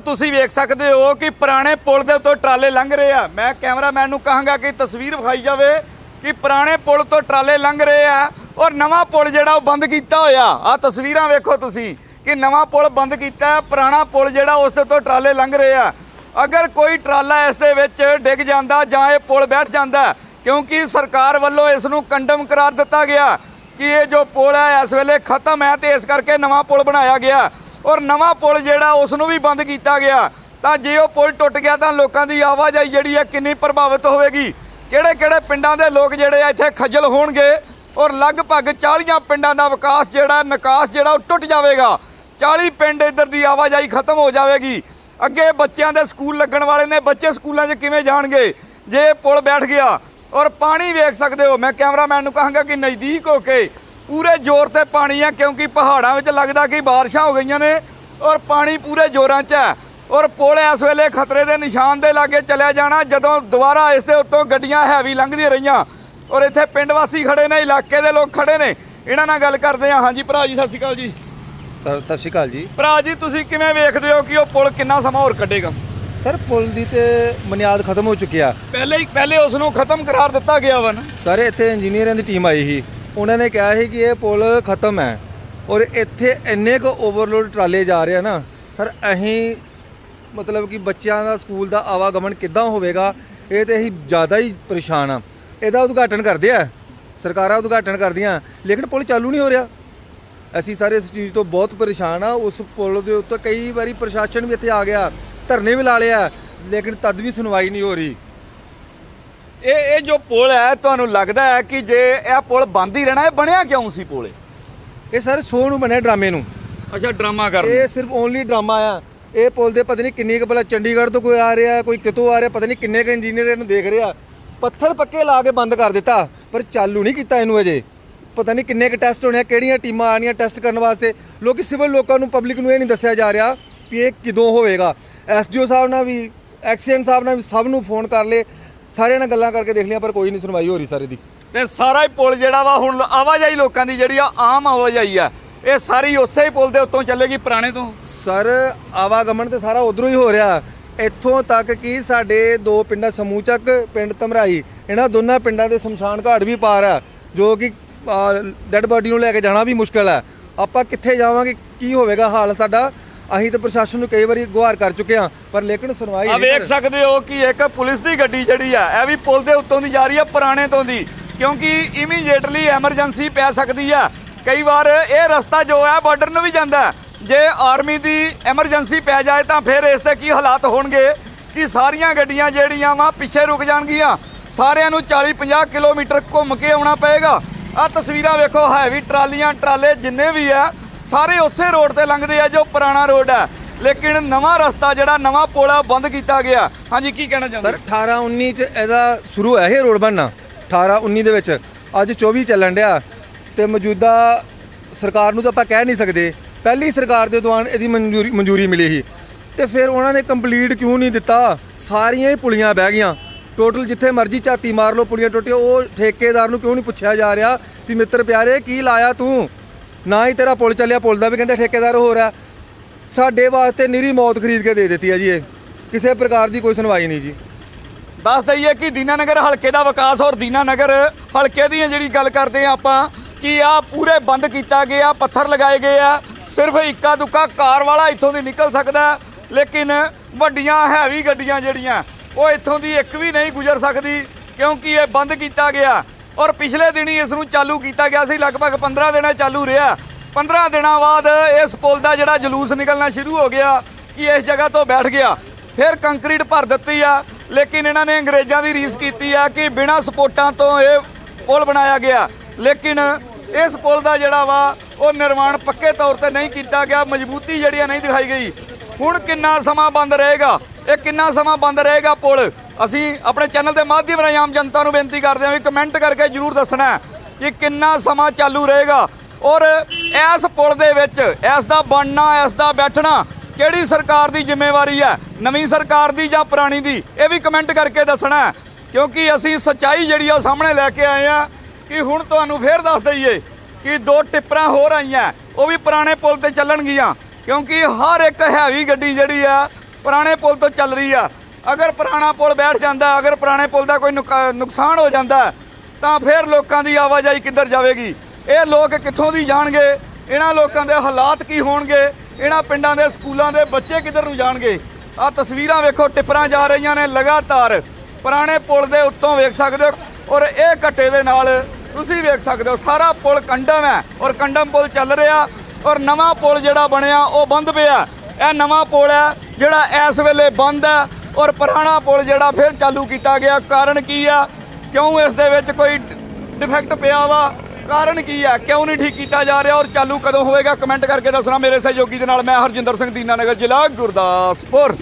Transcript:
ਤੁਸੀਂ ਵੇਖ ਸਕਦੇ ਹੋ ਕਿ ਪੁਰਾਣੇ ਪੁਲ ਦੇ ਉੱਤੋਂ ਟਰਾਲੇ ਲੰਘ ਰਹੇ ਆ। ਮੈਂ ਕੈਮਰਾਮੈਨ ਨੂੰ ਕਹਾਂਗਾ ਕਿ ਤਸਵੀਰ ਵਿਖਾਈ ਜਾਵੇ ਕਿ ਪੁਰਾਣੇ ਪੁਲ ਤੋਂ ਟਰਾਲੇ ਲੰਘ ਰਹੇ ਆ ਔਰ ਨਵਾਂ ਪੁਲ ਜਿਹੜਾ ਉਹ ਬੰਦ ਕੀਤਾ ਹੋਇਆ। ਆ ਤਸਵੀਰਾਂ ਵੇਖੋ ਤੁਸੀਂ ਕਿ ਨਵਾਂ ਪੁਲ ਬੰਦ ਕੀਤਾ, ਪੁਰਾਣਾ ਪੁਲ ਜਿਹੜਾ ਉਸ ਦੇ ਤੋਂ ਟਰਾਲੇ ਲੰਘ ਰਹੇ ਆ। ਅਗਰ ਕੋਈ ਟਰਾਲਾ ਇਸ ਦੇ ਵਿੱਚ ਡਿੱਗ ਜਾਂਦਾ ਜਾਂ ਇਹ ਪੁਲ ਬੈਠ ਜਾਂਦਾ, ਕਿਉਂਕਿ ਸਰਕਾਰ ਵੱਲੋਂ ਇਸ ਨੂੰ ਕੰਡਮ ਕਰਾਰ ਦਿੱਤਾ ਗਿਆ ਕਿ ਇਹ ਜੋ ਪੁਲ ਹੈ ਇਸ ਵੇਲੇ ਖਤਮ ਹੈ ਤੇ ਇਸ ਕਰਕੇ ਨਵਾਂ ਪੁਲ ਬਣਾਇਆ ਗਿਆ। ਔਰ ਨਵਾਂ ਪੁਲ ਜਿਹੜਾ ਉਸ ਨੂੰ ਵੀ ਬੰਦ ਕੀਤਾ ਗਿਆ। ਤਾਂ ਜੇ ਉਹ ਪੁਲ ਟੁੱਟ ਗਿਆ ਤਾਂ ਲੋਕਾਂ ਦੀ ਆਵਾਜਾਈ ਜਿਹੜੀ ਹੈ ਕਿੰਨੀ ਪ੍ਰਭਾਵਿਤ ਹੋਵੇਗੀ? ਕਿਹੜੇ ਕਿਹੜੇ ਪਿੰਡਾਂ ਦੇ ਲੋਕ ਜਿਹੜੇ ਆ ਇੱਥੇ ਖੱਜਲ ਹੋਣਗੇ? ਔਰ ਲਗਭਗ 40 ਪਿੰਡਾਂ ਦਾ ਵਿਕਾਸ ਜਿਹੜਾ, ਨਿਕਾਸ ਜਿਹੜਾ ਉਹ ਟੁੱਟ ਜਾਵੇਗਾ। 40 ਪਿੰਡ ਇੱਧਰ ਦੀ ਆਵਾਜਾਈ ਖਤਮ ਹੋ ਜਾਵੇਗੀ। ਅੱਗੇ ਬੱਚਿਆਂ ਦੇ ਸਕੂਲ ਲੱਗਣ ਵਾਲੇ ਨੇ। ਬੱਚੇ ਸਕੂਲਾਂ 'ਚ ਕਿਵੇਂ ਜਾਣਗੇ? ਜੇ ਪੁਲ ਬੈਠ ਗਿਆ। ਔਰ ਪਾਣੀ ਵੇਖ ਸਕਦੇ ਹੋ, ਮੈਂ ਕੈਮਰਾਮੈਨ ਨੂੰ ਕਹਾਂਗਾ ਕਿ ਨਜ਼ਦੀਕ ਹੋ ਕੇ ਪੂਰੇ ਜ਼ੋਰ ਤੇ ਪਾਣੀ ਹੈ ਕਿਉਂਕਿ ਪਹਾੜਾਂ ਵਿੱਚ ਲੱਗਦਾ ਕਿ ਬਾਰਿਸ਼ਾਂ ਹੋ ਗਈਆਂ ਨੇ ਔਰ ਪਾਣੀ ਪੂਰੇ ਜ਼ੋਰਾਂ 'ਚ ਹੈ। ਔਰ ਪੁਲ ਇਸ ਵੇਲੇ ਖਤਰੇ ਦੇ ਨਿਸ਼ਾਨ ਦੇ ਲਾਗੇ ਚਲਿਆ ਜਾਣਾ ਜਦੋਂ ਦੁਬਾਰਾ ਇਸ ਦੇ ਉੱਤੋਂ ਗੱਡੀਆਂ ਹੈਵੀ ਲੰਘਦੀਆਂ ਰਹੀਆਂ। ਔਰ ਇੱਥੇ ਪਿੰਡ ਵਾਸੀ ਖੜੇ ਨੇ ਇਲਾਕੇ ਦੇ ਲੋਕ ਖੜੇ ਨੇ। ਇਹਨਾਂ ਨਾਲ ਗੱਲ ਕਰਦੇ ਆ ਹਾਂਜੀ ਭਰਾ ਜੀ ਸਤਿ ਸ਼੍ਰੀ ਅਕਾਲ ਜੀ। ਸਰ ਸਤਿ ਸ਼੍ਰੀ ਅਕਾਲ ਜੀ। ਭਰਾ ਜੀ ਤੁਸੀਂ ਕਿਵੇਂ ਵੇਖਦੇ ਹੋ ਕਿ ਉਹ ਪੁਲ ਕਿੰਨਾ ਸਮਾਂ ਹੋਰ ਕੱਢੇਗਾ? ਸਰ ਪੁਲ ਦੀ ਤੇ ਬੁਨਿਆਦ ਖਤਮ ਹੋ ਚੁੱਕੀ ਆ। ਪਹਿਲੇ ਹੀ ਪਹਿਲੇ ਉਸ ਨੂੰ ਖਤਮ ਕਰਾਰ ਦਿੱਤਾ ਗਿਆ ਵਾ ਨਾ। ਸਾਰੇ ਇੱਥੇ ਇੰਜੀਨੀਅਰਾਂ ਦੀ ਟੀਮ ਆਈ ਸੀ। ਉਹਨਾਂ ਨੇ ਕਿਹਾ ਸੀ ਕਿ ਇਹ ਪੁਲ ਖਤਮ ਹੈ ਔਰ ਇੱਥੇ ਇੰਨੇ ਕੁ ਓਵਰਲੋਡ ਟਰਾਲੇ ਜਾ ਰਹੇ ਆ ਨਾ, ਸਰ, ਅਸੀਂ ਮਤਲਬ ਕਿ ਬੱਚਿਆਂ ਦਾ, ਸਕੂਲ ਦਾ ਆਵਾਗਮਨ ਕਿੱਦਾਂ ਹੋਵੇਗਾ, ਇਹ ਤੇ ਅਸੀਂ ਜ਼ਿਆਦਾ ਹੀ ਪਰੇਸ਼ਾਨ ਆ। ਇਹਦਾ ਉਦਘਾਟਨ ਕਰਦੇ ਆ, ਸਰਕਾਰਾਂ ਉਦਘਾਟਨ ਕਰਦੀਆਂ, ਲੇਕਿਨ ਪੁਲ ਚਾਲੂ ਨਹੀਂ ਹੋ ਰਿਹਾ। ਅਸੀਂ ਸਾਰੇ ਇਸ ਚੀਜ਼ ਤੋਂ ਬਹੁਤ ਪਰੇਸ਼ਾਨ ਆ, ਉਸ ਪੁਲ ਦੇ ਉੱਤੇ ਕਈ ਵਾਰੀ ਪ੍ਰਸ਼ਾਸਨ ਵੀ ਇੱਥੇ ਆ ਗਿਆ, ਧਰਨੇ ਵੀ ਲਾ ਲਿਆ ਲੇਕਿਨ ਤਦ ਵੀ ਸੁਣਵਾਈ ਨਹੀਂ ਹੋ ਰਹੀ। ਇਹ ਇਹ ਜੋ ਪੁਲ ਹੈ ਤੁਹਾਨੂੰ ਲੱਗਦਾ ਹੈ ਕਿ ਜੇ ਇਹ ਪੁਲ ਬੰਦ ਹੀ ਰਹਿਣਾ ਇਹ ਬਣਿਆ ਕਿਉਂ ਸੀ ਪੁਲ ਇਹ? ਸਰ ਸ਼ੋਅ ਨੂੰ ਬਣਿਆ ਡਰਾਮੇ ਨੂੰ। ਅੱਛਾ ਡਰਾਮਾ ਕਰਨ। ਇਹ ਸਿਰਫ ਓਨਲੀ ਡਰਾਮਾ ਆ। ਇਹ ਪੁਲ ਦੇ ਪਤਾ ਨਹੀਂ ਕਿੰਨੀ ਕੁ ਭਲਾ ਚੰਡੀਗੜ੍ਹ ਤੋਂ ਕੋਈ ਆ ਰਿਹਾ ਕੋਈ ਕਿਤੋਂ ਆ ਰਿਹਾ ਪਤਾ ਨਹੀਂ ਕਿੰਨੇ ਕੁ ਇੰਜੀਨੀਅਰ ਇਹਨੂੰ ਦੇਖ ਰਿਹਾ। ਪੱਥਰ ਪੱਕੇ ਲਾ ਕੇ ਬੰਦ ਕਰ ਦਿੱਤਾ ਪਰ ਚਾਲੂ ਨਹੀਂ ਕੀਤਾ ਇਹਨੂੰ ਅਜੇ। ਪਤਾ ਨਹੀਂ ਕਿੰਨੇ ਕੁ ਟੈਸਟ ਹੋਣੇ ਆ ਕਿਹੜੀਆਂ ਟੀਮਾਂ ਆਣੀਆਂ ਟੈਸਟ ਕਰਨ ਵਾਸਤੇ। ਲੋਕੀ ਸਿਵਲ ਲੋਕਾਂ ਨੂੰ ਪਬਲਿਕ ਨੂੰ ਇਹ ਨਹੀਂ ਦੱਸਿਆ ਜਾ ਰਿਹਾ ਵੀ ਇਹ ਕਿਦੋਂ ਹੋਵੇਗਾ। ਐਸਡੀਓ ਸਾਹਿਬ ਨਾਲ ਵੀ ਐਕਸੀਐਨ ਸਾਹਿਬ ਨਾਲ ਵੀ ਸਭ ਨੂੰ ਫੋਨ ਕਰ ਲਏ। ਸਾਰਿਆਂ ਨਾਲ ਗੱਲਾਂ ਕਰਕੇ ਦੇਖ ਲਿਆ ਪਰ ਕੋਈ ਨਹੀਂ ਸੁਣਵਾਈ ਹੋ ਰਹੀ ਸਾਰੇ ਦੀ। ਤੇ ਸਾਰਾ ਹੀ ਪੁਲ ਜਿਹੜਾ ਵਾ ਹੁਣ ਆਵਾਜਾਈ ਲੋਕਾਂ ਦੀ ਜਿਹੜੀ ਆ ਆਮ ਆਵਾਜਾਈ ਆ। ਇਹ ਸਾਰੀ ਉਸੇ ਹੀ ਪੁਲ ਦੇ ਉੱਤੋਂ ਚੱਲੇਗੀ ਪੁਰਾਣੇ ਤੋਂ? ਸਰ ਆਵਾਗਮਨ ਤੇ ਸਾਰਾ ਉਧਰੋਂ ਹੀ ਹੋ ਰਿਹਾ। ਇੱਥੋਂ ਤੱਕ ਕਿ ਸਾਡੇ ਦੋ ਪਿੰਡਾਂ ਸਮੂਚਕ ਪਿੰਡ ਧਮਰਾਈ ਇਹਨਾਂ ਦੋਨਾਂ ਪਿੰਡਾਂ ਦੇ ਸ਼ਮਸ਼ਾਨ ਘਾਟ ਵੀ ਪਾਰ ਆ ਜੋ ਕਿ ਡੈੱਡ ਬਾਡੀ ਨੂੰ ਲੈ ਕੇ ਜਾਣਾ ਵੀ ਮੁਸ਼ਕਲ ਹੈ ਆਪਾਂ ਕਿੱਥੇ ਜਾਵਾਂਗੇ ਕੀ ਹੋਵੇਗਾ ਹਾਲ ਸਾਡਾ? ਅਸੀਂ ਤਾਂ ਪ੍ਰਸ਼ਾਸਨ ਨੂੰ ਕਈ ਵਾਰੀ ਗੁਹਾਰ ਕਰ ਚੁੱਕੇ ਹਾਂ ਪਰ ਲੇਕਿਨ ਸੁਣਵਾਈ ਆ ਨਹੀਂ ਵੇਖ ਕਰ- ਸਕਦੇ ਹੋ ਕਿ ਇੱਕ ਪੁਲਿਸ ਦੀ ਗੱਡੀ ਜਿਹੜੀ ਆ ਇਹ ਵੀ ਪੁਲ ਦੇ ਉੱਤੋਂ ਦੀ ਜਾ ਰਹੀ ਆ ਪੁਰਾਣੇ ਤੋਂ ਦੀ। ਕਿਉਂਕਿ ਇਮੀਡੀਏਟਲੀ ਐਮਰਜੈਂਸੀ ਪੈ ਸਕਦੀ ਆ। ਕਈ ਵਾਰ ਇਹ ਰਸਤਾ ਜੋ ਹੈ ਬਾਰਡਰ ਨੂੰ ਵੀ ਜਾਂਦਾ ਹੈ। ਜੇ ਆਰਮੀ ਦੀ ਐਮਰਜੈਂਸੀ ਪੈ ਜਾਏ ਤਾਂ ਫਿਰ ਇਸ ਤੇ ਕੀ ਹਾਲਾਤ ਹੋਣਗੇ? ਕਿ ਸਾਰੀਆਂ ਗੱਡੀਆਂ ਜਿਹੜੀਆਂ ਵਾ ਪਿੱਛੇ ਰੁਕ ਜਾਣਗੀਆਂ। ਸਾਰਿਆਂ ਨੂੰ 40 50 ਕਿਲੋਮੀਟਰ ਘੁੰਮ ਕੇ ਆਉਣਾ ਪਏਗਾ। ਆ ਤਸਵੀਰਾਂ ਵੇਖੋ ਹੈਵੀ ਟਰਾਲੀਆਂ ਟਰਾਲੇ ਜਿੰਨੇ ਵੀ ਆ ਸਾਰੇ ਉਸੇ ਰੋਡ ਤੇ ਲੰਘਦੇ ਆ ਜੋ ਪੁਰਾਣਾ ਰੋਡ ਹੈ ਲੇਕਿਨ ਨਵਾਂ ਰਸਤਾ ਜਿਹੜਾ ਨਵਾਂ ਪੁਲ ਆ ਬੰਦ ਕੀਤਾ ਗਿਆ। ਹਾਂਜੀ ਕੀ ਕਹਿਣਾ ਚਾਹੁੰਦੇ ਸਰ 18 19 ਚ ਇਹਦਾ ਸ਼ੁਰੂ ਹੈ ਇਹ ਰੋਡ ਬਣਨਾ। 18 19 ਦੇ ਵਿੱਚ। ਅੱਜ 24 ਚੱਲਣ ਡਿਆ। ਤੇ ਮੌਜੂਦਾ ਸਰਕਾਰ ਨੂੰ ਤਾਂ ਆਪਾਂ ਕਹਿ ਨਹੀਂ ਸਕਦੇ। ਪਹਿਲੀ ਸਰਕਾਰ ਦੇ ਦੌਰਾਨ ਇਹਦੀ ਮਨਜ਼ੂਰੀ ਮਨਜ਼ੂਰੀ ਮਿਲੀ ਸੀ। ਤੇ ਫਿਰ ਉਹਨਾਂ ਨੇ ਕੰਪਲੀਟ ਕਿਉਂ ਨਹੀਂ ਦਿੱਤਾ? ਸਾਰੀਆਂ ਹੀ ਪੁਲੀਆਂ ਬਹਿ ਗਈਆਂ। ਟੋਟਲ ਜਿੱਥੇ ਮਰਜ਼ੀ ਝਾਤੀ ਮਾਰ ਲਓ ਪੁਲੀਆਂ ਟੁੱਟੀਆਂ। ਉਹ ਠੇਕੇਦਾਰ ਨੂੰ ਕਿਉਂ ਨਹੀਂ ਪੁੱਛਿਆ ਜਾ ਰਿਹਾ ਵੀ ਮਿੱਤਰ ਪਿਆਰੇ ਕੀ ਲਾਇਆ ਤੂੰ? ਨਾ ਹੀ ਤੇਰਾ ਪੁਲ ਚੱਲਿਆ, ਪੁਲ ਦਾ ਵੀ ਕਹਿੰਦੇ ਠੇਕੇਦਾਰ ਹੋਰ ਰਿਹਾ ਸਾਡੇ ਵਾਸਤੇ ਨਿਰੀ ਮੌਤ ਖਰੀਦ ਕੇ ਦੇ ਦਿੱਤੀ ਹੈ ਜੀ ਇਹ। ਕਿਸੇ ਪ੍ਰਕਾਰ ਦੀ ਕੋਈ ਸੁਣਵਾਈ ਨਹੀਂ ਜੀ। ਦੱਸ ਦਈਏ ਕਿ ਦੀਨਾਨਗਰ ਹਲਕੇ ਦਾ ਵਿਕਾਸ ਔਰ ਦੀਨਾਨਗਰ ਹਲਕੇ ਦੀ ਜਿਹੜੀ ਗੱਲ ਕਰਦੇ ਆ ਆਪਾਂ, ਕਿ ਆ ਪੂਰੇ ਬੰਦ ਕੀਤਾ ਗਿਆ, ਪੱਥਰ ਲਗਾਏ ਗਏ ਆ। ਸਿਰਫ ਇੱਕਾ ਦੁੱਕਾ ਕਾਰ ਵਾਲਾ ਇੱਥੋਂ ਦੀ ਨਿਕਲ ਸਕਦਾ, ਲੇਕਿਨ ਵੱਡੀਆਂ ਹੈਵੀ ਗੱਡੀਆਂ ਜਿਹੜੀਆਂ, ਉਹ ਇੱਥੋਂ ਦੀ ਇੱਕ ਵੀ ਨਹੀਂ ਗੁਜ਼ਰ ਸਕਦੀ, ਕਿਉਂਕਿ ਇਹ ਬੰਦ ਕੀਤਾ ਗਿਆ। ਔਰ ਪਿਛਲੇ ਦਿਨੀ ਇਸ ਨੂੰ ਚਾਲੂ ਕੀਤਾ ਗਿਆ ਸੀ, ਲਗਭਗ 15 ਦਿਨਾਂ ਚਾਲੂ ਰਿਹਾ। 15 ਦਿਨਾਂ ਬਾਅਦ ਇਸ ਪੁਲ ਦਾ ਜਿਹੜਾ ਜਲੂਸ ਨਿਕਲਣਾ ਸ਼ੁਰੂ ਹੋ ਗਿਆ ਕਿ ਇਸ ਜਗ੍ਹਾ ਤੋਂ ਬੈਠ ਗਿਆ। ਫਿਰ ਕੰਕਰੀਟ ਭਰ ਦਿੱਤੀ ਆ, ਲੇਕਿਨ ਇਹਨਾਂ ਨੇ ਅੰਗਰੇਜ਼ਾਂ ਦੀ ਰੀਸ ਕੀਤੀ ਆ ਕਿ ਬਿਨਾਂ ਸਪੋਰਟਾਂ ਤੋਂ ਇਹ ਪੁਲ ਬਣਾਇਆ ਗਿਆ। ਲੇਕਿਨ ਇਸ ਪੁਲ ਦਾ ਜਿਹੜਾ ਵਾ, ਉਹ ਨਿਰਮਾਣ ਪੱਕੇ ਤੌਰ ਤੇ ਨਹੀਂ ਕੀਤਾ ਗਿਆ, ਮਜ਼ਬੂਤੀ ਜਿਹੜੀ ਆ ਨਹੀਂ ਦਿਖਾਈ ਗਈ। ਹੁਣ ਕਿੰਨਾ ਸਮਾਂ ਬੰਦ ਰਹੇਗਾ? ਇਹ ਕਿੰਨਾ ਸਮਾਂ ਬੰਦ ਰਹੇਗਾ ਪੁਲ? ਅਸੀਂ ਆਪਣੇ ਚੈਨਲ ਦੇ ਮਾਧਿਅਮ ਰਾਹੀਂ ਆਮ ਜਨਤਾ ਨੂੰ ਬੇਨਤੀ ਕਰਦੇ ਹਾਂ ਵੀ ਕਮੈਂਟ ਕਰਕੇ ਜਰੂਰ ਦੱਸਣਾ ਕਿ ਕਿੰਨਾ ਸਮਾਂ ਚਾਲੂ ਰਹੇਗਾ। ਔਰ ਇਸ ਪੁਲ ਦੇ ਵਿੱਚ ਇਸ ਦਾ ਬਣਨਾ, ਇਸ ਦਾ ਬੈਠਣਾ ਕਿਹੜੀ ਸਰਕਾਰ ਦੀ ਜ਼ਿੰਮੇਵਾਰੀ ਹੈ? ਨਵੀਂ ਸਰਕਾਰ ਦੀ ਜਾਂ ਪੁਰਾਣੀ ਦੀ? ਇਹ ਵੀ ਕਮੈਂਟ ਕਰਕੇ ਦੱਸਣਾ ਕਿਉਂਕਿ ਅਸੀਂ ਸੱਚਾਈ ਜਿਹੜੀ ਆ ਸਾਹਮਣੇ ਲੈ ਕੇ ਆਏ ਆ ਕਿ ਹੁਣ ਤੁਹਾਨੂੰ ਫੇਰ ਦੱਸ ਦਈਏ ਕਿ ਦੋ ਟਿੱਪਰਾਂ ਹੋਰ ਆਈਆਂ, ਉਹ ਵੀ ਪੁਰਾਣੇ ਪੁਲ ਤੇ ਚੱਲਣਗੀਆਂ। ਕਿਉਂਕਿ ਹਰ ਇੱਕ ਹੈਵੀ ਗੱਡੀ ਜਿਹੜੀ ਆ ਪੁਰਾਣੇ ਪੁਲ ਤੋਂ ਚੱਲ ਰਹੀ ਆ। ਅਗਰ ਪੁਰਾਣਾ ਪੁਲ ਬੈਠ ਜਾਂਦਾ, ਅਗਰ ਪੁਰਾਣੇ ਪੁਲ ਦਾ ਕੋਈ ਨੁਕਾ- ਨੁਕਸਾਨ ਹੋ ਜਾਂਦਾ, ਤਾਂ ਫਿਰ ਲੋਕਾਂ ਦੀ ਆਵਾਜਾਈ ਕਿੱਧਰ ਜਾਵੇਗੀ? ਇਹ ਲੋਕ ਕਿੱਥੋਂ ਦੀ ਜਾਣਗੇ? ਇਹਨਾਂ ਲੋਕਾਂ ਦੇ ਹਾਲਾਤ ਕੀ ਹੋਣਗੇ? ਇਹਨਾਂ ਪਿੰਡਾਂ ਦੇ ਸਕੂਲਾਂ ਦੇ ਬੱਚੇ ਕਿੱਧਰ ਨੂੰ ਜਾਣਗੇ? ਆ ਤਸਵੀਰਾਂ ਵੇਖੋ, ਟਿੱਪਰਾਂ ਜਾ ਰਹੀਆਂ ਨੇ ਲਗਾਤਾਰ। ਪੁਰਾਣੇ ਪੁਲ ਦੇ ਉੱਤੋਂ ਵੇਖ ਸਕਦੇ ਹੋ ਔਰ ਇਹ ਘੱਟੇ ਦੇ ਨਾਲ ਤੁਸੀਂ ਵੇਖ ਸਕਦੇ ਹੋ, ਸਾਰਾ ਪੁਲ ਕੰਡਮ ਹੈ ਔਰ ਕੰਡਮ ਪੁਲ ਚੱਲ ਰਿਹਾ ਔਰ ਨਵਾਂ ਪੁਲ ਜਿਹੜਾ ਬਣਿਆ, ਉਹ ਬੰਦ ਪਿਆ। ਇਹ ਨਵਾਂ ਪੁਲ ਹੈ ਜਿਹੜਾ ਇਸ ਵੇਲੇ ਬੰਦ ਹੈ। ਔਰ ਪੁਰਾਣਾ ਪੁਲ ਜਿਹੜਾ ਫਿਰ ਚਾਲੂ ਕੀਤਾ ਗਿਆ। ਕਾਰਨ ਕੀ ਆ? ਕਿਉਂ ਇਸ ਦੇ ਵਿੱਚ ਕੋਈ ਡਿਫੈਕਟ ਪਿਆ ਵਾ? ਕਾਰਨ ਕੀ ਹੈ ਕਿਉਂ ਨਹੀਂ ਠੀਕ ਕੀਤਾ ਜਾ ਰਿਹਾ? ਔਰ ਚਾਲੂ ਕਦੋਂ ਹੋਵੇਗਾ? ਕਮੈਂਟ ਕਰਕੇ ਦੱਸਣਾ ਮੇਰੇ ਸਹਿਯੋਗੀ ਦੇ ਨਾਲ। ਮੈਂ ਹਰਜਿੰਦਰ ਸਿੰਘ ਦੀਨਾਨਗਰ ਜ਼ਿਲ੍ਹਾ, ਗੁਰਦਾਸਪੁਰ।